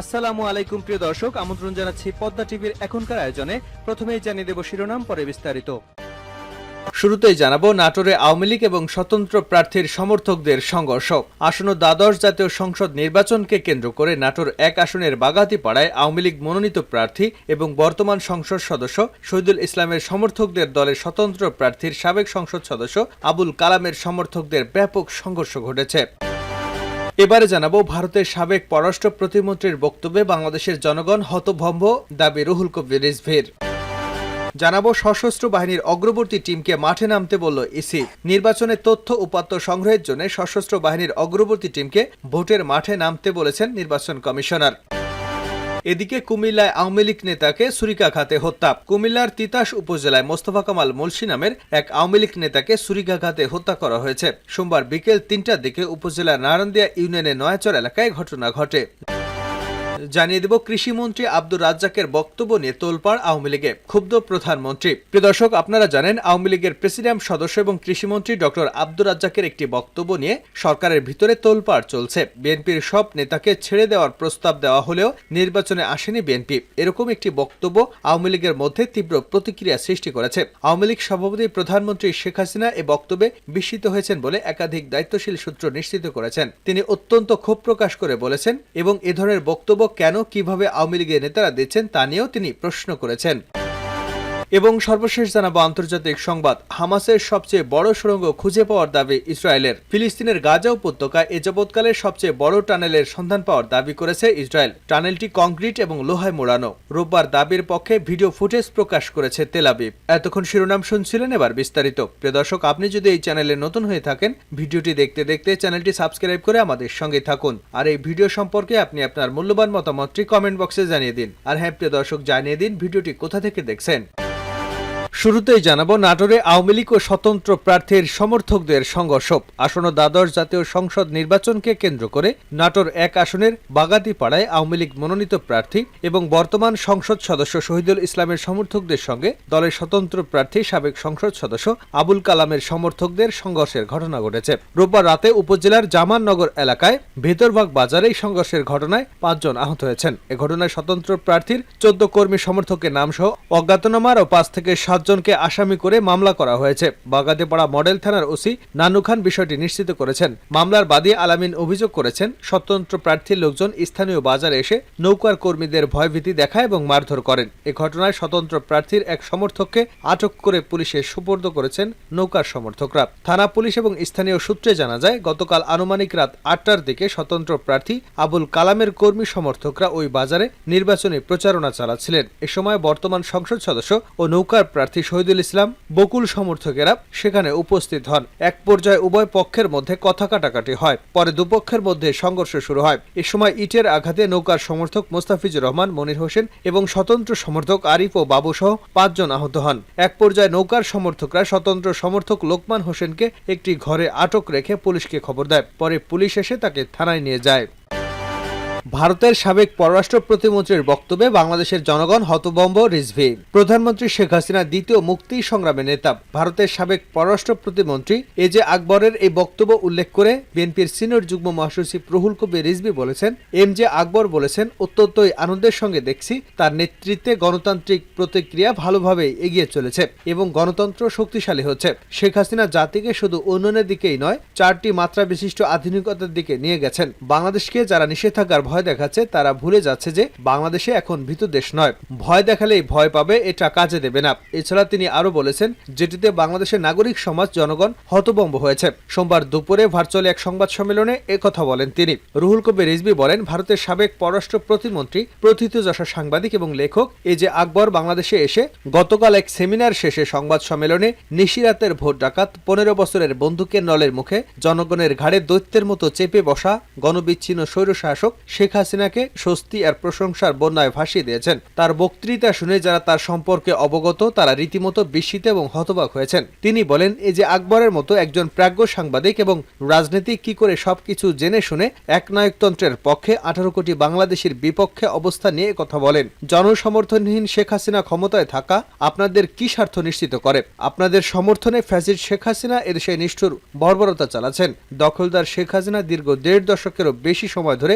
আসসালামু আলাইকুম, প্রিয় দর্শক। আমন্ত্রণ জানাচ্ছি পদ্মা টিভির এখনকার আয়োজনে। প্রথমেই জানিয়ে দেব শিরোনাম, পরে বিস্তারিত। শুরুতেই জানাব, নাটোরে আওয়ামী লীগ এবং স্বতন্ত্র প্রার্থীর সমর্থকদের সংঘর্ষ। আসন্ন দ্বাদশ জাতীয় সংসদ নির্বাচনকে কেন্দ্র করে নাটোর এক আসনের বাগাতিপাড়ায় আওয়ামী লীগ মনোনীত প্রার্থী এবং বর্তমান সংসদ সদস্য শহীদুল ইসলামের সমর্থকদের দলের স্বতন্ত্র প্রার্থীর সাবেক সংসদ সদস্য আবুল কালামের সমর্থকদের ব্যাপক সংঘর্ষ ঘটেছে। এবারে জানাব ভারতের সাবেক পররাষ্ট্র প্রতিমন্ত্রীর বক্তব্যে বাংলাদেশের জনগণ হতভম্ব দাবি রুহুল কবির রিজভির। জানাব সশস্ত্র বাহিনীর অগ্রবর্তী টিমকে মাঠে নামতে বলল ইসি। নির্বাচনে তথ্য উপাত্ত সংগ্রহের জন্য সশস্ত্র বাহিনীর অগ্রবর্তী টিমকে ভোটের মাঠে নামতে বলেছেন নির্বাচন কমিশনার। এদিকে কুমিল্লায় আওয়ামী লীগ নেতাকে ছুরিকাঘাতে হত্যা। কুমিল্লার তিতাস উপজেলায় মোস্তফা কামাল মুলসি নামের এক আওয়ামী লীগ নেতাকে ছুরিকাঘাতে হত্যা করা হয়েছে। সোমবার বিকেল তিনটার দিকে উপজেলার নারান্দিয়া ইউনিয়নের নয়াচর এলাকায় ঘটনা ঘটে। জানিয়ে দেব, কৃষিমন্ত্রী আব্দুর রাজ্জাকের বক্তব্য নিয়ে তোলপাড় আওয়ামী লীগে ক্ষুব্ধ প্রধানমন্ত্রী। প্রিয় দর্শক, আপনারা জানেন, আওয়ামী লীগের প্রেসিডেন্ট সদস্য এবং কৃষিমন্ত্রী ডক্টর আব্দুর রাজ্জাকের একটি বক্তব্য নিয়ে সরকারের ভিতরে তোলপাড় চলছে। বিএনপির সব নেতাকে ছেড়ে দেওয়ার প্রস্তাব দেওয়া হলেও নির্বাচনে আসেনি বিএনপি। এরকম একটি বক্তব্য আওয়ামী লীগের মধ্যে তীব্র প্রতিক্রিয়া সৃষ্টি করেছে। আওয়ামী লীগ সভাপতি প্রধানমন্ত্রী শেখ হাসিনা এ বক্তব্যে বিস্মিত হয়েছেন বলে একাধিক দায়িত্বশীল সূত্র নিশ্চিত করেছেন। তিনি অত্যন্ত ক্ষোভ প্রকাশ করে বলেছেন এবং এ ধরনের বক্তব্য কেন কীভাবে আওয়ামী লীগের নেতারা দিচ্ছেন তা নিয়েও তিনি প্রশ্ন করেছেন। এবং সর্বশেষ জানাব আন্তর্জাতিক সংবাদ। হামাসের সবচেয়ে বড় সুড়ঙ্গ খুঁজে পাওয়ার দাবি ইসরায়েলের। ফিলিস্তিনের গাজা উপত্যকায় এ যাবৎকালের সবচেয়ে বড় টানেলের সন্ধান পাওয়ার দাবি করেছে ইসরায়েল। টানেলটি কংক্রিট এবং লোহায় মোড়ানো। রোববার দাবির পক্ষে ভিডিও ফুটেজ প্রকাশ করেছে তেলাবিব এতক্ষণ শিরোনাম শুনছিলেন এবার বিস্তারিত। প্রিয় দর্শক, আপনি যদি এই চ্যানেলে নতুন হয়ে থাকেন, ভিডিওটি দেখতে দেখতে চ্যানেলটি সাবস্ক্রাইব করে আমাদের সঙ্গে থাকুন। আর এই ভিডিও সম্পর্কে আপনি আপনার মূল্যবান মতামতটি কমেন্ট বক্সে জানিয়ে দিন। আর হ্যাঁ প্রিয় দর্শক, জানিয়ে দিন ভিডিওটি কোথা থেকে দেখছেন। শুরুতেই জানাব, নাটোরে আওয়ামী লীগ ও স্বতন্ত্র প্রার্থীর সমর্থকদের সংঘর্ষ। আসন্ন দ্বাদশ জাতীয় সংসদ নির্বাচনকে কেন্দ্র করে নাটোর এক আসনের বাগাতিপাড়ায় আওয়ামী লীগ মনোনীত প্রার্থী এবং বর্তমান সংসদ সদস্য শহীদুল ইসলামের সমর্থকদের সঙ্গে দলের স্বতন্ত্র প্রার্থী, সাবেক সংসদ সদস্য আবুল কালামের সমর্থকদের সংঘর্ষের ঘটনা ঘটেছে। রোববার রাতে উপজেলার জামাননগর এলাকায় ভেতরবাগ বাজারে এই সংঘর্ষের ঘটনায় পাঁচজন আহত হয়েছেন। এ ঘটনায় স্বতন্ত্র প্রার্থীর চোদ্দ কর্মী সমর্থকের নামসহ অজ্ঞাতনামার ও পাঁচ থেকে সাতজনকে আসামি করে মামলা করা হয়েছে। বাগাতেপাড়া মডেল থানার ওসি নানু খান বিষয়টি নিশ্চিত করেছেন। মামলার বাদী আলামিন অভিযোগ করেছেন, স্বতন্ত্র প্রার্থীর লোকজন স্থানীয় বাজারে এসে নৌকার কর্মীদের ভয়ভীতি দেখায় এবং মারধর করেন। এ ঘটনায় স্বতন্ত্র প্রার্থীর এক সমর্থককে আটক করে পুলিশে সুপর্দ করেছেন নৌকার সমর্থকরা। থানা পুলিশ এবং স্থানীয় সূত্রে জানা যায়, গতকাল আনুমানিক রাত আটটার দিকে স্বতন্ত্র প্রার্থী আবুল কালামের কর্মী সমর্থকরা ওই বাজারে নির্বাচনী প্রচারণা চালাচ্ছিলেন। এ সময় বর্তমান সংসদ সদস্য ও নৌকার প্রার্থী শহীদুল ইসলাম, বকুল সমর্থকেরা সেখানে উপস্থিত হন। এক পর্যায়ে উভয় পক্ষের মধ্যে কথা কাটাকাটি হয়। পরে দুপক্ষের মধ্যে সংঘর্ষ শুরু হয়। এ সময় ইটের আঘাতে নৌকার সমর্থক মোস্তাফিজুর রহমান, মনির হোসেন এবং স্বতন্ত্র সমর্থক আরিফ ও বাবু সহ পাঁচজন আহত হন। এক পর্যায়ে নৌকার সমর্থকরা স্বতন্ত্র সমর্থক লোকমান হোসেনকে একটি ঘরে আটক রেখে পুলিশকে খবর দেয়। পরে পুলিশ এসে তাকে থানায় নিয়ে যায়। ভারতের সাবেক পররাষ্ট্র প্রতিমন্ত্রীর বক্তব্যে বাংলাদেশের জনগণ হতবম্ব রিজভি। প্রধানমন্ত্রী শেখ হাসিনা দ্বিতীয় মুক্তি সংগ্রামের নেতা। ভারতের সাবেক পররাষ্ট্র প্রতিমন্ত্রী এ যে আকবরের এই বক্তব্য উল্লেখ করে বিএনপির সিনিয়র যুগ্ম মহাসচিব রুহুল কবির রিজভি বলেছেন, এম জে আকবর বলেছেন, অত্যন্তই আনন্দের সঙ্গে দেখছি তার নেতৃত্বে গণতান্ত্রিক প্রতিক্রিয়া ভালোভাবে এগিয়ে চলেছে এবং গণতন্ত্র শক্তিশালী হচ্ছে। শেখ হাসিনা জাতিকে শুধু উন্নয়নের দিকেই নয়, চারটি মাত্রা বিশিষ্ট আধুনিকতার দিকে নিয়ে গেছেন। বাংলাদেশকে যারা নিষেধাজ্ঞার ভয় দেখাচ্ছে, তারা ভুলে যাচ্ছে যে বাংলাদেশে এখন ভীত দেশ নয়। ভয় দেখালেই ভয় পাবে, এটা কাজে দেবে না। এছাড়া তিনি আরও বলেছেন, যেটিতে বাংলাদেশের নাগরিক সমাজ জনগণ হতবম্ব হয়েছে। সোমবার দুপুরে ভার্চুয়ালি এক সংবাদ সম্মেলনে একথা বলেন তিনি। রুহুল কবির রিজবি বলেন, ভারতের সাবেক পররাষ্ট্র প্রতিমন্ত্রী প্রথিতযশা সাংবাদিক এবং লেখক এ যে আকবর বাংলাদেশে এসে গতকাল এক সেমিনার শেষে সংবাদ সম্মেলনে নিশিরাতের ভোট ডাকাত, পনেরো বছরের বন্দুকের নলের মুখে জনগণের ঘাড়ে দৈত্যের মতো চেপে বসা গণবিচ্ছিন্ন স্বৈরশাসক শেখ হাসিনাকে স্বস্তি আর প্রশংসার বন্যায় ভাসিয়ে দিয়েছেন। তার বক্তৃতা শুনে যারা তার সম্পর্কে অবগত, তারা রীতিমতো বিস্মিত এবং হতবাক হয়েছেন। তিনি বলেন, এই যে আকবরের মতো একজন প্রাজ্ঞ সাংবাদিক এবং রাজনীতি কি করে সবকিছু জেনে শুনে একনায়কতন্ত্রের পক্ষে আঠারো কোটি বাংলাদেশের বিপক্ষে অবস্থা নিয়ে কথা বলেন। জনসমর্থনহীন শেখ হাসিনা ক্ষমতায় থাকা আপনাদের কি স্বার্থ নিশ্চিত করে? আপনাদের সমর্থনে ফ্যাসিড শেখ হাসিনা এদেশে নিষ্ঠুর বর্বরতা চালাচ্ছেন। দখলদার শেখ হাসিনা দীর্ঘ দেড় দশকেরও বেশি সময় ধরে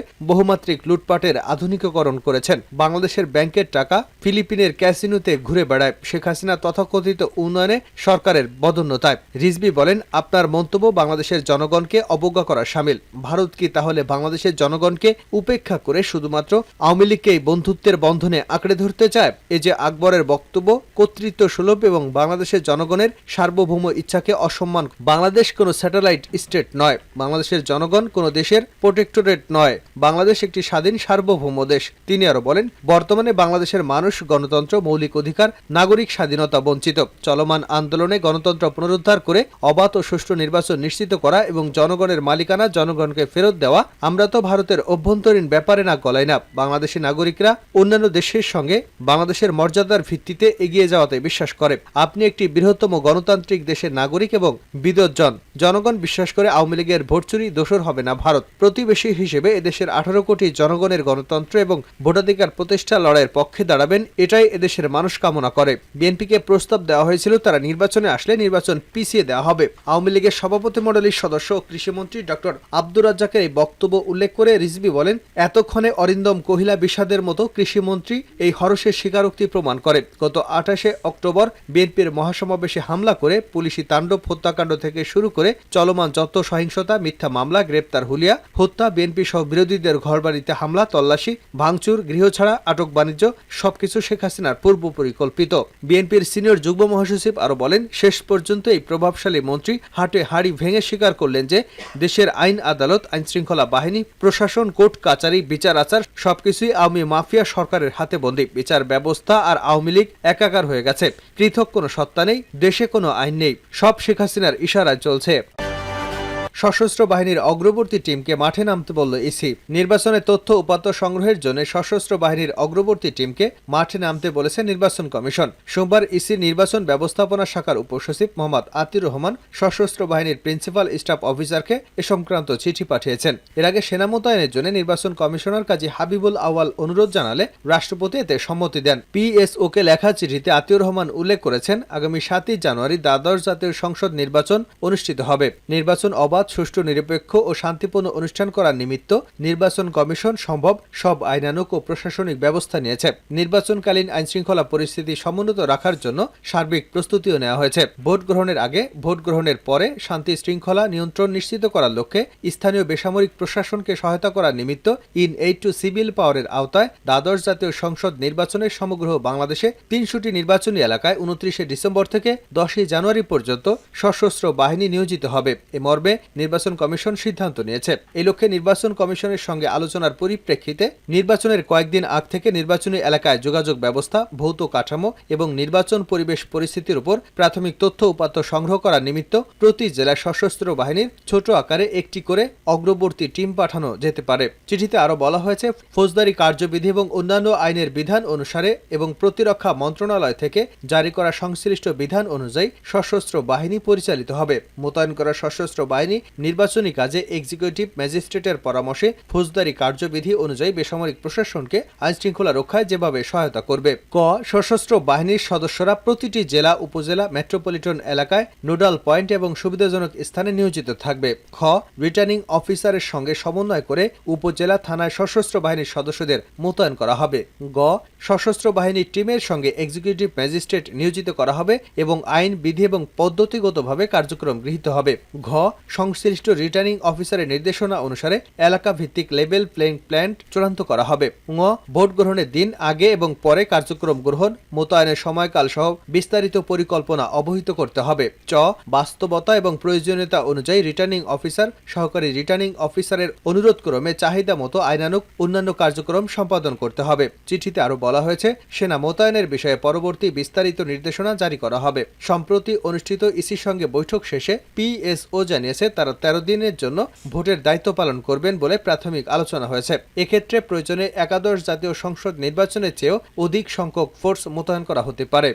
বহুমাত্রিক লুটপাটের আধুনিকীকরণ করেছেন। বাংলাদেশের ব্যাংকের টাকা ফিলিপিনের ক্যাসিনোতে ঘুরে বেড়ায়। শেখ হাসিনা তথাকথিত উন্নয়নে সরকারের বদন্যতায়। রিজবি বলেন, আপনার মন্তব্য বাংলাদেশের জনগণকে অবজ্ঞা করা সামিল। ভারত কি তাহলে বাংলাদেশের জনগণকে উপেক্ষা করে শুধুমাত্র আওয়ামী লীগকে এই বন্ধুত্বের বন্ধনে আঁকড়ে ধরতে চায়? এ যে আকবরের বক্তব্য কর্তৃত্ব সুলভ এবং বাংলাদেশের জনগণের সার্বভৌম ইচ্ছাকে অসম্মান। বাংলাদেশ কোনো স্যাটেলাইট স্টেট নয়। বাংলাদেশের জনগণ কোনো দেশের প্রোটেক্টরেট নয়। বাংলাদেশ একটি স্বাধীন সার্বভৌম দেশ। তিনি আরও বলেন, বর্তমানে বাংলাদেশের মানুষ, গণতন্ত্র, মৌলিক অধিকার, নাগরিক স্বাধীনতা বঞ্চিত। চলমান আন্দোলনে গণতন্ত্র পুনরুদ্ধার করে অবাধ ও সুষ্ঠু নির্বাচন নিশ্চিত করা এবং জনগণের মালিকানা, জনগণকে ফেরত দেওয়া, আমরা তো ভারতের অভ্যন্তরীণ ব্যাপারে না গলায় না। বাংলাদেশি নাগরিকরা অন্যান্য দেশের সঙ্গে বাংলাদেশের মর্যাদার ভিত্তিতে এগিয়ে যাওয়াতে বিশ্বাস করে। আপনি একটি বৃহত্তম গণতান্ত্রিক দেশের নাগরিক এবং বিদর্জন। জনগণ বিশ্বাস করে আওয়ামী লীগের ভোট চুরি দোষর হবে না ভারত। প্রতিবেশী হিসেবে এদেশের আঠারো কোটি জনগণের গণতন্ত্র এবং ভোটাধিকার প্রতিষ্ঠা লড়াইয়ের পক্ষে দাঁড়াবেন, এটাই এদেশের মানুষ কামনা করে। বিএনপিকে প্রস্তাব দেওয়া হয়েছিল, তারা নির্বাচনে আসলে নির্বাচন পিছিয়ে দেওয়া হবে। আওয়ামী লীগের সভাপতি মণ্ডলীর সদস্য ও কৃষিমন্ত্রী ডক্টর আব্দুর রাজ্জাকের এই বক্তব্য উল্লেখ করে রিজবি বলেন, এতক্ষণে অরিন্দম কহিলা বিষাদের মতো কৃষিমন্ত্রী এই হরসের স্বীকারোক্তি প্রমাণ করে। গত আঠাশে অক্টোবর বিএনপির মহাসমাবেশে হামলা করে পুলিশি তাণ্ডব, হত্যাকাণ্ড থেকে শুরু করে চলমান যত সহিংসতা, মিথ্যা মামলা, গ্রেপ্তার, হুলিয়া, হত্যা বিএনপি সহ বিরোধীদের ঘরবাড়িতে হামলা, তল্লাশি, ভাঙচুর গৃহ ছাড়া আটক বাণিজ্য, সবকিছু শেখ হাসিনার পূর্ব পরিকল্পিত। বিএনপির সিনিয়র যুগ্ম মহাসচিব আরও বলেন, শেষ পর্যন্ত এই প্রভাবশালী মন্ত্রী হাটে হাড়ি ভেঙে স্বীকার করলেন যে, দেশের আইন আদালত আইন শৃঙ্খলা বাহিনী, প্রশাসন, কোর্ট, কাচারি, বিচার আচার, সবকিছুই আওয়ামী মাফিয়া সরকারের হাতে বন্দী। বিচার ব্যবস্থা আর আওয়ামী লীগ একাকার হয়ে গেছে। পৃথক কোনো সত্তা নেই, দেশে কোনো আইন নেই। সব শেখ হাসিনার ইশারায় চলছে। সশস্ত্র বাহিনীর অগ্রবর্তী টিমকে মাঠে নামতে বলল ইসি। নির্বাচনে তথ্য উপাত্ত সংগ্রহের জন্য সশস্ত্র বাহিনীর অগ্রবর্তী টিমকে মাঠে নামতে বলেছে নির্বাচন কমিশন। সোমবার ইসি নির্বাচন ব্যবস্থাপনা শাখার উপসচিব মোহাম্মদ আতির রহমান সশস্ত্র বাহিনীর প্রিন্সিপাল স্টাফ অফিসারকে এ সংক্রান্ত চিঠি পাঠিয়েছেন। এর আগে সেনা মোতায়েনের জন্য নির্বাচন কমিশনার কাজী হাবিবুল আওয়াল অনুরোধ জানালে রাষ্ট্রপতি এতে সম্মতি দেন। পিএসওকে লেখা চিঠিতে আতিউর রহমান উল্লেখ করেছেন, আগামী সাতই জানুয়ারি দ্বাদশ জাতীয় সংসদ নির্বাচন অনুষ্ঠিত হবে। নির্বাচন অবাধ সুষ্ঠু, নিরপেক্ষ ও শান্তিপূর্ণ অনুষ্ঠান করার নিমিত্ত নির্বাচন কমিশন সম্ভব সব আইনানুক ও প্রশাসনিক ব্যবস্থা নিয়েছে। নির্বাচনকালীন আইনশৃঙ্খলা পরিস্থিতি সমুন্নত রাখার জন্য সার্বিক প্রস্তুতিও নেওয়া হয়েছে। ভোট গ্রহণের আগে, ভোট গ্রহণের পরে শান্তি শৃঙ্খলা নিয়ন্ত্রণ নিশ্চিত করার লক্ষ্যে স্থানীয় বেসামরিক প্রশাসনকে সহায়তা করার নিমিত্ত ইন এইট টু সিভিল পাওয়ারের আওতায় দ্বাদশ জাতীয় সংসদ নির্বাচনের সমগ্র বাংলাদেশে তিনশোটি নির্বাচনী এলাকায় উনত্রিশে ডিসেম্বর থেকে দশই জানুয়ারি পর্যন্ত সশস্ত্র বাহিনী নিয়োজিত হবে। এ মর্মে নির্বাচন কমিশন সিদ্ধান্ত নিয়েছে। এই লক্ষ্যে নির্বাচন কমিশনের সঙ্গে আলোচনার পরিপ্রেক্ষিতে নির্বাচনের কয়েকদিন আগ থেকে নির্বাচনী এলাকায় যোগাযোগ ব্যবস্থা, ভৌত কাঠামো এবং নির্বাচন পরিবেশ পরিস্থিতির উপর প্রাথমিক তথ্য উপাত্ত সংগ্রহ করার নিমিত্ত প্রতি জেলায় সশস্ত্র বাহিনীর ছোট আকারে একটি করে অগ্রবর্তী টিম পাঠানো যেতে পারে। চিঠিতে আরও বলা হয়েছে, ফৌজদারি কার্যবিধি এবং অন্যান্য আইনের বিধান অনুসারে এবং প্রতিরক্ষা মন্ত্রণালয় থেকে জারি করা সংশ্লিষ্ট বিধান অনুযায়ী সশস্ত্র বাহিনী পরিচালিত হবে। মোতায়েন করা সশস্ত্র বাহিনী নির্বাচনী কাজে এক্সিকিউটিভ ম্যাজিস্ট্রেটের পরামর্শে ফৌজদারি কার্যবিধি অনুযায়ী বেসামরিক প্রশাসনকে আইনশৃঙ্খলা রক্ষায় যেভাবে সহায়তা করবে। ক. সশস্ত্র বাহিনীর সদস্যরা প্রতিটি জেলা, উপজেলা মেট্রোপলিটন এলাকায় নোডাল পয়েন্ট এবং সুবিধাজনক স্থানে নিয়োজিত থাকবে। খ. রিটার্নিং অফিসারের সঙ্গে সমন্বয় করে উপজেলা থানায় সশস্ত্র বাহিনীর সদস্যদের মোতায়েন করা হবে। গ. সশস্ত্র বাহিনীর টিমের সঙ্গে এক্সিকিউটিভ ম্যাজিস্ট্রেট নিয়োজিত করা হবে এবং আইন, বিধি এবং পদ্ধতিগতভাবে কার্যক্রম গৃহীত হবে। ঘ. সংশ্লিষ্ট রিটার্নিং অফিসারের নির্দেশনা অনুসারে এলাকা ভিত্তিক লেভেল প্লেইং প্ল্যান চূড়ান্ত করা হবে। ঙ, ভোট গ্রহণের দিন আগে এবং পরে কার্যক্রম গ্রহণ, মোতায়েনের সময়কাল সহ বিস্তারিত পরিকল্পনা অবহিত করতে হবে। চ, বাস্তবতা এবং প্রয়োজনীয়তা অনুযায়ী রিটার্নিং অফিসার সহকারী রিটার্নিং অফিসারের অনুরোধ ক্রমে চাহিদা মতো আইনানুক অন্যান্য কার্যক্রম সম্পাদন করতে হবে। চিঠিতে আরও বলা হয়েছে, সেনা মোতায়েনের বিষয়ে পরবর্তী বিস্তারিত নির্দেশনা জারি করা হবে। সম্প্রতি অনুষ্ঠিত ইসির সঙ্গে বৈঠক শেষে পিএসও জানিয়েছে তারা তেরো দিনের জন্য ভোটের দায়িত্ব পালন করবেন বলে প্রাথমিক আলোচনা হয়েছে। এক্ষেত্রে প্রয়োজনে একাদশ জাতীয় সংসদ নির্বাচনের চেয়েও অধিক সংখ্যক ফোর্স মোতায়েন করা হতে পারে।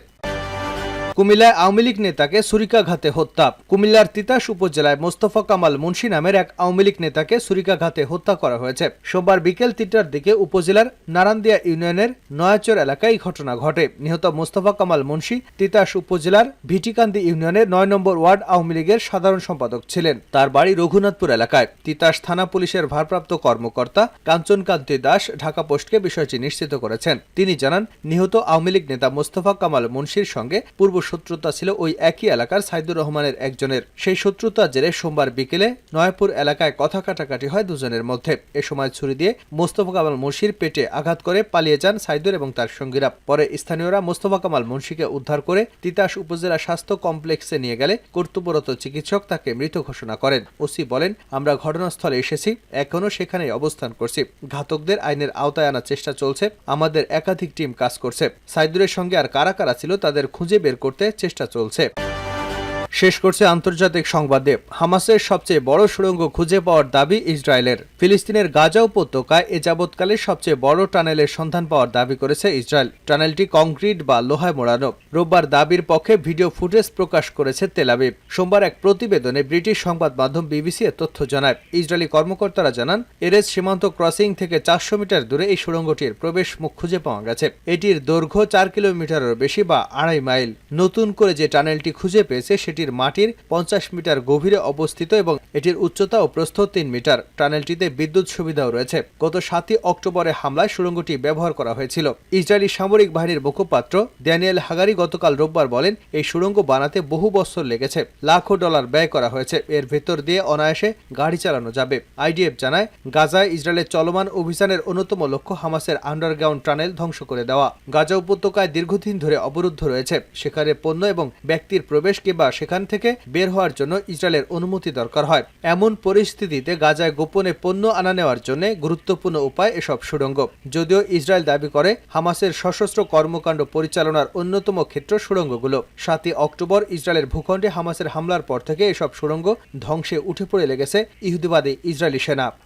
কুমিল্লায় আওয়ামী লীগ নেতাকে ছুরিকাঘাতে হত্যা। কুমিল্লার তিতাস উপজেলায় মোস্তফা কামাল মুন্সি নামের এক আওয়ামী লীগ নেতাকে ছুরিকাঘাতে হত্যা করা হয়েছে। সোমবার বিকেল তিনটার দিকে উপজেলার নারান্দিয়া ইউনিয়নের নয়াচর এলাকায় ঘটনা ঘটে। নিহত মোস্তফা কামাল মুন্সি তিতাস উপজেলার ভিটিকান্দি ইউনিয়নের নয় নম্বর ওয়ার্ড আওয়ামী লীগের সাধারণ সম্পাদক ছিলেন। তার বাড়ি রঘুনাথপুর এলাকায়। তিতাস থানা পুলিশের ভারপ্রাপ্ত কর্মকর্তা কাঞ্চনকান্তি দাস ঢাকা পোস্টকে বিষয়টি নিশ্চিত করেছেন। তিনি জানান, নিহত আওয়ামী লীগ নেতা মোস্তফা কামাল মুন্সির সঙ্গে পূর্ব শত্রুতা ছিল ওই একই এলাকার সাইদুর রহমানের একজনের। সেই শত্রুতার জেরে সোমবার বিকেলে নয়াপুর এলাকায় কথা কাটাকাটি হয় দুজনের মধ্যে। এ সময় ছুরি দিয়ে মোস্তফা কামাল মুন্সির পেটে আঘাত করে পালিয়ে যান সাইদুর এবং তার সঙ্গীরা। পরে স্থানীয়রা মোস্তফা কামাল মুন্সিকে উদ্ধার করে তিতাস উপজেলা স্বাস্থ্য কমপ্লেক্সে নিয়ে গেলে কর্তব্যরত চিকিৎসক তাকে মৃত ঘোষণা করেন। ওসি বলেন, আমরা ঘটনাস্থলে এসেছি এখনও সেখানে অবস্থান করছি। ঘাতকদের আইনের আওতায় আনার চেষ্টা চলছে, আমাদের একাধিক টিম কাজ করছে। সাইদুরের সঙ্গে আর কারা কারা ছিল তাদের খুঁজে বের করতে চেষ্টা চলছে। শেষ করছে আন্তর্জাতিক সংবাদে হামাসের সবচেয়ে বড় সুড়ঙ্গ খুঁজে পাওয়ার দাবি ইসরায়েলের। ফিলিস্তিনের গাজা উপত্যকায় এ যাবৎকালের সবচেয়ে বড় টানেলের সন্ধান পাওয়ার দাবি করেছে ইসরায়েল। টানেলটি কংক্রিট বা লোহায় মোড়ানো। রোববার দাবির পক্ষে ভিডিও ফুটেজ প্রকাশ করেছে তেলাবিব সোমবার এক প্রতিবেদনে ব্রিটিশ সংবাদ মাধ্যম বিবিসি এ তথ্য জানায়। ইসরায়েলি কর্মকর্তারা জানান, এরেজ সীমান্ত ক্রসিং থেকে চারশো মিটার দূরে এই সুড়ঙ্গটির প্রবেশ মুখ খুঁজে পাওয়া গেছে। এটির দৈর্ঘ্য চার কিলোমিটারের বেশি বা আড়াই মাইল। নতুন করে যে টানেলটি খুঁজে পেয়েছে সেটির মাটির পঞ্চাশ মিটার গভীরে অবস্থিত এবং এটির উচ্চতা ও প্রস্থ তিন মিটার। টানেলটিতে বিদ্যুৎ সুবিধাও রয়েছে। গত সাতই অক্টোবরে হামলায় সুড়ঙ্গটি ব্যবহার করা হয়েছিল। ইসরায়েলি সামরিক বাহিনীর মুখপাত্র ড্যানিয়েল হাগারি গতকাল রোববার বলেন, এই সুড়ঙ্গ বানাতে বহু বছর লেগেছে। লাখো ডলার ব্যয় করা হয়েছে। এর ভেতর দিয়ে অনায়াসে গাড়ি চালানো যাবে। আইডিএফ জানায়, গাজায় ইসরায়েলের চলমান অভিযানের অন্যতম লক্ষ্য হামাসের আন্ডারগ্রাউন্ড টানেল ধ্বংস করে দেওয়া। গাজা উপত্যকায় দীর্ঘদিন ধরে অবরুদ্ধ রয়েছে। সেখানে পণ্য এবং ব্যক্তির প্রবেশ কিংবা সেখান থেকে বের হওয়ার জন্য ইসরায়েলের অনুমতি দরকার হয়। এমন পরিস্থিতিতে গাজায় গোপনে পণ্য আনা নেওয়ার জন্য গুরুত্বপূর্ণ উপায় এসব সুড়ঙ্গ। যদিও ইসরায়েল দাবি করে, হামাসের সশস্ত্র কর্মকাণ্ড পরিচালনার অন্যতম ক্ষেত্র সুড়ঙ্গগুলো। সাতই অক্টোবর ইসরায়েলের ভূখণ্ডে হামাসের হামলার পর থেকে এসব সুড়ঙ্গ ধ্বংসে উঠে পড়ে লেগেছে ইহুদিবাদী ইসরায়েলি সেনা।